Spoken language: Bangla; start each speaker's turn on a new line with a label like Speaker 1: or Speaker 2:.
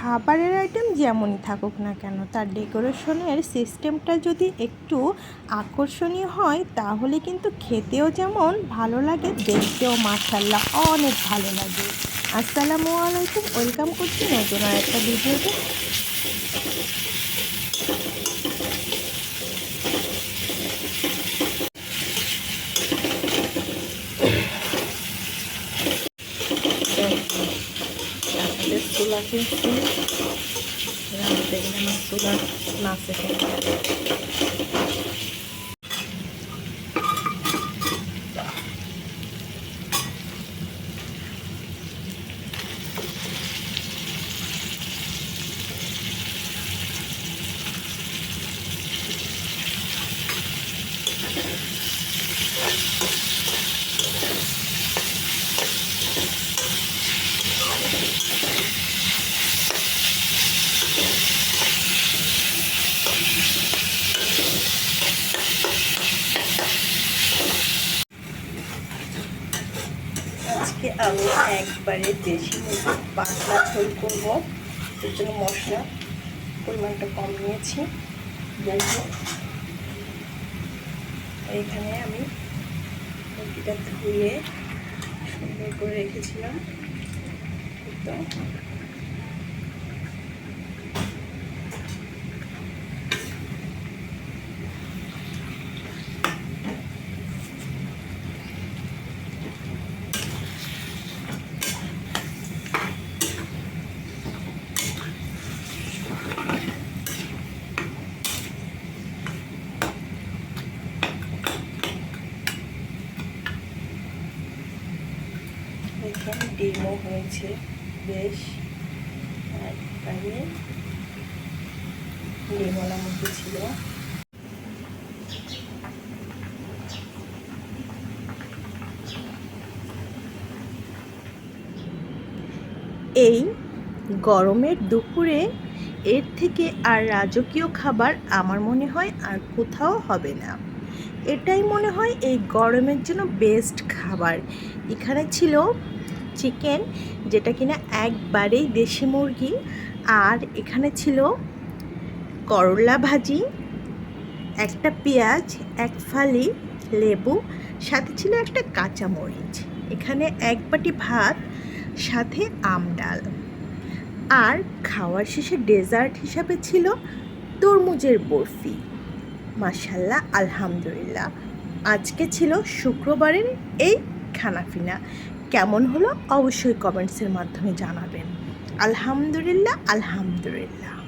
Speaker 1: খাবারের আইটেম যেমনই থাকুক না কেন, তার ডেকোরেশনের সিস্টেমটা যদি একটু আকর্ষণীয় হয়, তাহলে কিন্তু খেতেও যেমন ভালো লাগে, দেখতেও মাসাল্লাহ অনেক ভালো লাগে। আসসালামু আলাইকুম, ওয়েলকাম করছি নতুন আর একটা ভিডিওতে
Speaker 2: আমাদের চুলা কিন্তু রাঁধতে গেলে আমার চুলা নাচে আজকে আমি একবারে দেশি মুরগি পাতলা ঝোল করব। এর জন্য মশলা পরিমাণটা কম নিয়েছি। এখানে আমি মুরগিটা ধুয়ে সুন্দর করে রেখেছিলাম। তো এখানে ডিমও হয়েছে, বেশ। আর এখানে মুরগি ছিল।
Speaker 1: এই গরমের দুপুরে এর থেকে আর রাজকীয় খাবার আমার মনে হয় আর কোথাও হবে না। এটাই মনে হয় এই গরমের জন্য বেস্ট খাবার। এখানে ছিল চিকেন যেটা কিনা একবারেই দেশি মুরগি। আর এখানে ছিল করলা ভাজি, একটা পেঁয়াজ, এক ফালি লেবু, সাথে ছিল একটা কাঁচা মরিচ এখানে এক বাটি ভাত, সাথে আম ডাল। আর খাওয়ার শেষে ডেজার্ট হিসাবে ছিল তরমুজের বরফি। মাসাল্লাহ আলহামদুলিল্লাহ। আজকে ছিল শুক্রবারের এই খানাফিনা কেমন হলো? অবশ্যই কমেন্টসের মাধ্যমে জানাবেন। আলহামদুলিল্লাহ আলহামদুলিল্লাহ।